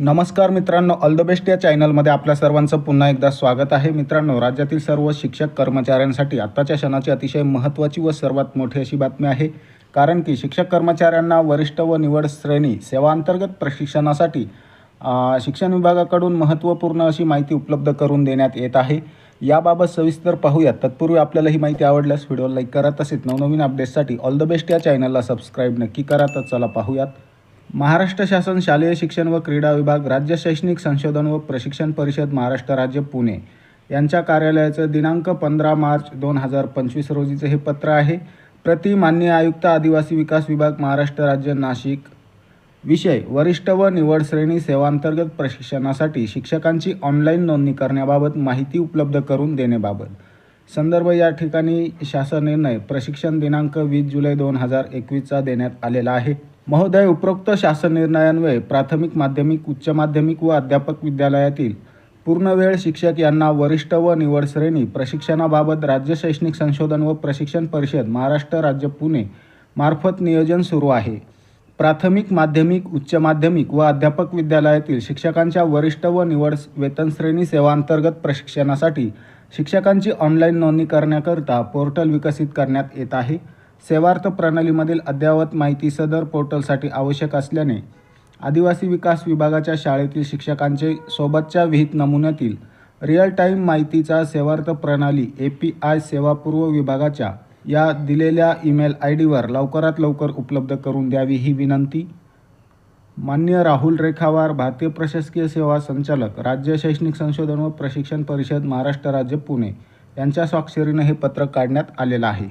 नमस्कार मित्रांनो all the best या चॅनलमध्ये आपल्या सर्वांचं पुन्हा एकदा स्वागत आहे. मित्रांनो राज्यातील सर्व शिक्षक कर्मचाऱ्यांसाठी आत्ताच्या क्षणाची अतिशय महत्त्वाची व सर्वात मोठी अशी बातमी आहे. कारण की शिक्षक कर्मचाऱ्यांना वरिष्ठ व निवड श्रेणी सेवांतर्गत प्रशिक्षणासाठी शिक्षण विभागाकडून महत्त्वपूर्ण अशी माहिती उपलब्ध करून देण्यात येत आहे. याबाबत सविस्तर पाहूयात. तत्पूर्वी आपल्याला ही माहिती आवडल्यास व्हिडिओ लाईक करा. तसेच नवनवीन अपडेट्ससाठी ऑल द बेस्ट या चॅनलला सबस्क्राईब नक्की करा. तर चला पाहूयात. महाराष्ट्र शासन शालेय शिक्षण व क्रीडा विभाग राज्य शैक्षणिक संशोधन व प्रशिक्षण परिषद महाराष्ट्र राज्य पुणे. यांच्या कार्यालयाचं दिनांक पंधरा मार्च दोन हजार पंचवीस रोजीचं हे पत्र आहे. प्रति मान्य आयुक्त आदिवासी विकास विभाग महाराष्ट्र राज्य नाशिक. विषय वरिष्ठ व निवड श्रेणी सेवांतर्गत प्रशिक्षणासाठी शिक्षकांची ऑनलाईन नोंदणी करण्याबाबत माहिती उपलब्ध करून देण्याबाबत. संदर्भ या ठिकाणी शासन निर्णय प्रशिक्षण दिनांक वीस जुलै दोन हजार एकवीसचा देण्यात आलेला आहे. महोदय उपरोक्त शासन निर्णयान्वये प्राथमिक माध्यमिक उच्च माध्यमिक व अध्यापक विद्यालयातील पूर्णवेळ शिक्षक यांना वरिष्ठ व निवड श्रेणी प्रशिक्षणाबाबत राज्य शैक्षणिक संशोधन व प्रशिक्षण परिषद महाराष्ट्र राज्य पुणे मार्फत नियोजन सुरू आहे. प्राथमिक माध्यमिक उच्च माध्यमिक व अध्यापक विद्यालयातील शिक्षकांच्या वरिष्ठ व निवड वेतन श्रेणी सेवांतर्गत प्रशिक्षणासाठी शिक्षकांची ऑनलाईन नोंदणी करण्याकरता पोर्टल विकसित करण्यात येत आहे. सेवार्थ प्रणालीमधील अद्ययावत माहिती सदर पोर्टलसाठी आवश्यक असल्याने आदिवासी विकास विभागाच्या शाळेतील शिक्षकांचे सोबतच्या विहित नमुन्यातील रिअल टाईम माहितीचा सेवार्थ प्रणाली ए पी आय सेवापूर्व विभागाच्या या दिलेल्या ईमेल आय डीवर लवकरात लवकर उपलब्ध करून द्यावी ही विनंती. मान्य राहुल रेखावार भारतीय प्रशासकीय सेवा संचालक राज्य शैक्षणिक संशोधन व प्रशिक्षण परिषद महाराष्ट्र राज्य पुणे यांच्या स्वाक्षरीने हे पत्रक काढण्यात आलेलं आहे.